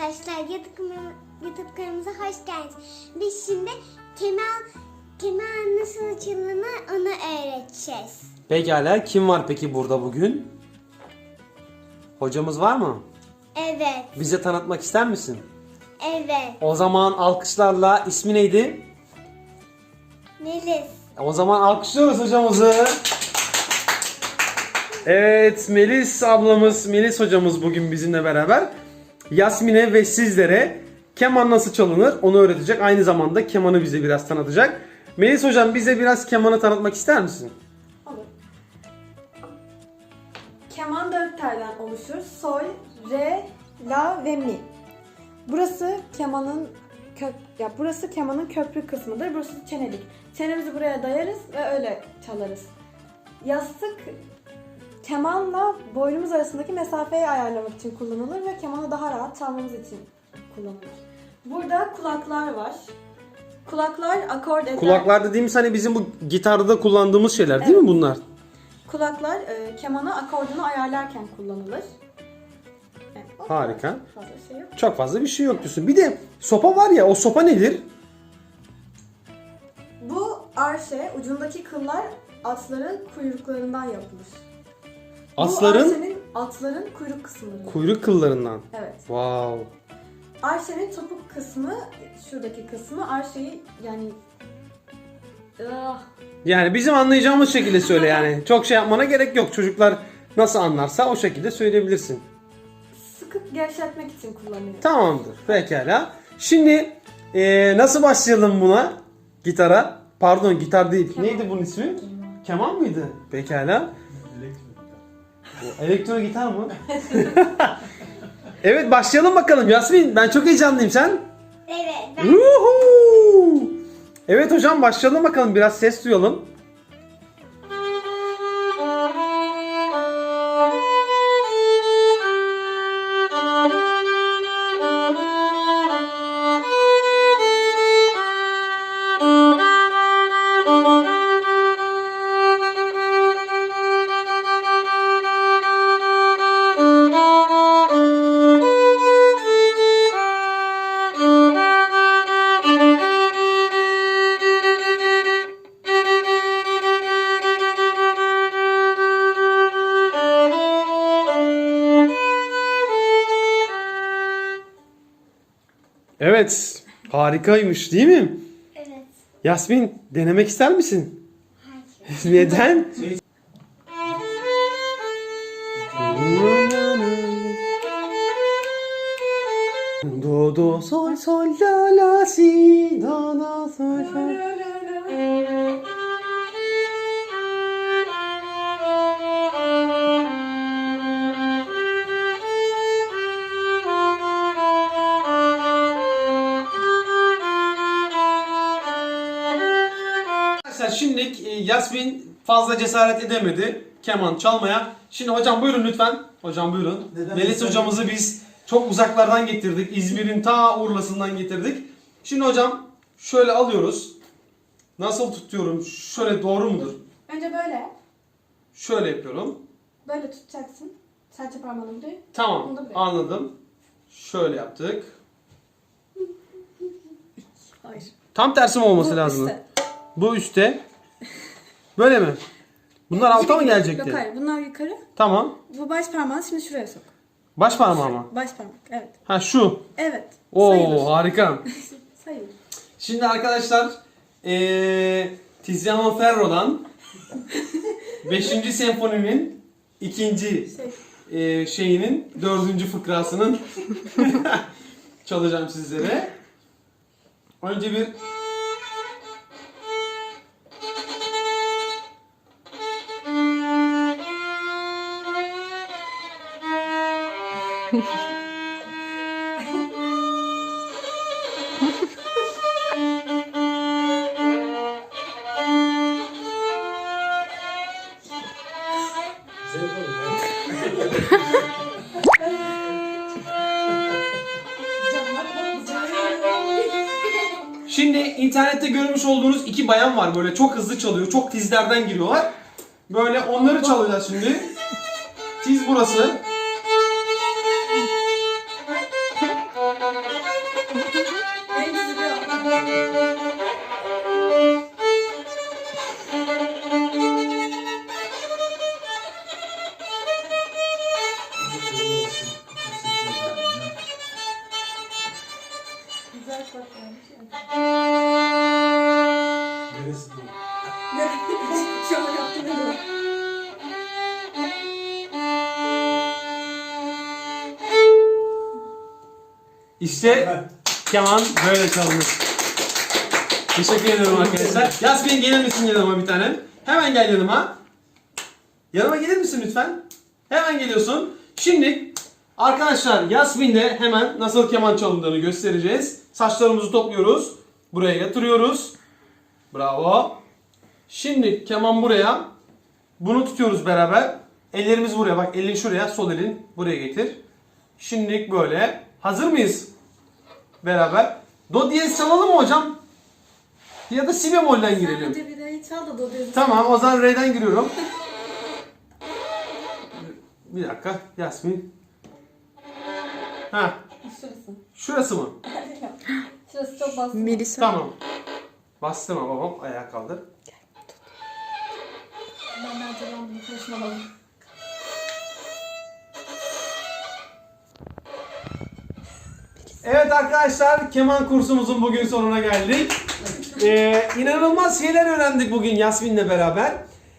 arkadaşlar YouTube, kanalımıza hoş geldiniz. Biz şimdi keman, keman nasıl açılır onu öğreteceğiz. Pekala kim var peki burada bugün? Hocamız var mı? Evet, Bize tanıtmak ister misin? evet. O zaman alkışlarla ismi neydi? Melis. O zaman alkışlıyoruz hocamızı. Evet Melis ablamız, Melis hocamız bugün bizimle beraber. Yasmin'e ve sizlere keman nasıl çalınır onu öğretecek. Aynı zamanda kemanı bize biraz tanıtacak. Melis hocam bize biraz kemanı tanıtmak ister misin? Keman dört telden oluşur. Sol, re, la ve mi. Burası kemanın kök ya burası kemanın köprü kısmıdır. Burası çenelik. Çenemizi buraya dayarız ve öyle çalarız. Yastık kemanla boynumuz arasındaki mesafeyi ayarlamak için kullanılır ve kemanı daha rahat çalmamız için kullanılır. Burada kulaklar var. Kulaklar akord eder. Kulaklar dediğimiz hani bizim bu gitarda kullandığımız şeyler değil mi bunlar? Kulaklar e, kemanı akordunu ayarlarken kullanılır. Evet, o kadar. Harika. Fazla şey yok. Çok fazla bir şey yok diyorsun. Bir de sopa var ya o sopa nedir? Bu arşe, ucundaki kıllar atların kuyruklarından yapılır. Bu Asların arşenin atların kuyruk kısmıdır. kuyruk kıllarından. evet. Wow. Arşenin topuk kısmı, şuradaki kısmı arşeyi yani Ah, Yani bizim anlayacağımız şekilde söyle yani. Çok şey yapmana gerek yok. Çocuklar nasıl anlarsa o şekilde söyleyebilirsin. sıkıp gevşetmek için kullanılıyor. Tamamdır. Pekala. Şimdi eee, nasıl başlayalım buna? Gitara. Pardon gitar değil. Keman. Neydi bunun ismi? Keman mıydı? Pekala. Bu Elektro gitar mı? evet başlayalım bakalım. Yasmin ben çok heyecanlıyım sen. Evet, ben Yuhuu! Evet hocam başlayalım bakalım biraz ses duyalım. Evet harikaymış değil mi? evet. Yasmin denemek ister misin? Hayır. Neden? Do do sol sol la la si do do sol sol. Arkadaşlar şimdi e, Yasmin fazla cesaret edemedi keman çalmaya. Şimdi hocam buyurun lütfen. Hocam buyurun. Neden Melis hocamızı biz çok uzaklardan getirdik. İzmir'in ta Urla'sından getirdik. Şimdi hocam şöyle alıyoruz. Nasıl tutuyorum? Şöyle doğru mudur? Önce böyle, Şöyle yapıyorum. böyle tutacaksın. Serçe parmağını buraya. Bunu Tamam da buraya. anladım. Şöyle yaptık. Hayır. Tam tersi mi olması Bu lazım? üstte. Bu üstte. Böyle mi? Bunlar alta mı Yok gelecekti? hayır, bunlar yukarı. Tamam. Bu baş parmağını şimdi şuraya sok. Baş parmağıma. Baş parmak, evet. Ha şu. Evet. Oo Sayılır. harika. Sayılır. Şimdi arkadaşlar eee Tiziano Ferro'dan 5. senfoninin ikinci Şey, eee, şeyinin dördüncü fıkrasının çalacağım sizlere. Önce bir Şimdi internette görmüş olduğunuz iki bayan var böyle çok hızlı çalıyor. Çok tizlerden giriyorlar. Böyle onları çalacağız şimdi. Tiz burası. Neresi bu? Şu an? İşte keman böyle çalınır. Teşekkür ederim arkadaşlar. Yasmin gelir misin yanıma bir tane? Hemen gel yanıma. Yanıma gelir misin lütfen? Hemen geliyorsun. Şimdi arkadaşlar Yasmin'le hemen nasıl keman çalındığını göstereceğiz. Saçlarımızı topluyoruz. Buraya yatırıyoruz. Bravo. Şimdi keman buraya. Bunu tutuyoruz beraber. Ellerimiz buraya. Bak elin şuraya. Sol elin buraya getir. Şimdilik böyle. Hazır mıyız? Beraber. Do diyez çalalım mı hocam? Ya da si bemolden girelim. Sadece bir re'yi çal da do diyezi. Tamam o zaman re'den giriyorum. Bir dakika Yasmin. Ha Şurası. şurası mı? Şurası çok basit. Melisa. Tamam. Bastım ama babam ayağa kaldır. Ben bunu konuşmalıyım. Evet arkadaşlar keman kursumuzun bugün sonuna geldik. Ee, inanılmaz şeyler öğrendik bugün Yasmin'le beraber.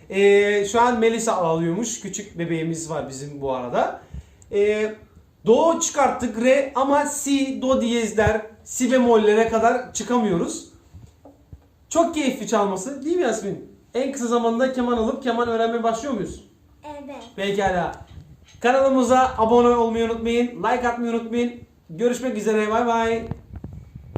Ee, şu an Melisa ağlıyormuş. Küçük bebeğimiz var bizim bu arada. Ee, do çıkarttık re ama si, do diyezler, si bemollere kadar çıkamıyoruz. Çok keyifli çalması değil mi Yasmin? En kısa zamanda keman alıp keman öğrenmeye başlıyor muyuz? Evet. Pekala. Kanalımıza abone olmayı unutmayın. Like atmayı unutmayın. Görüşmek üzere. Bay bay.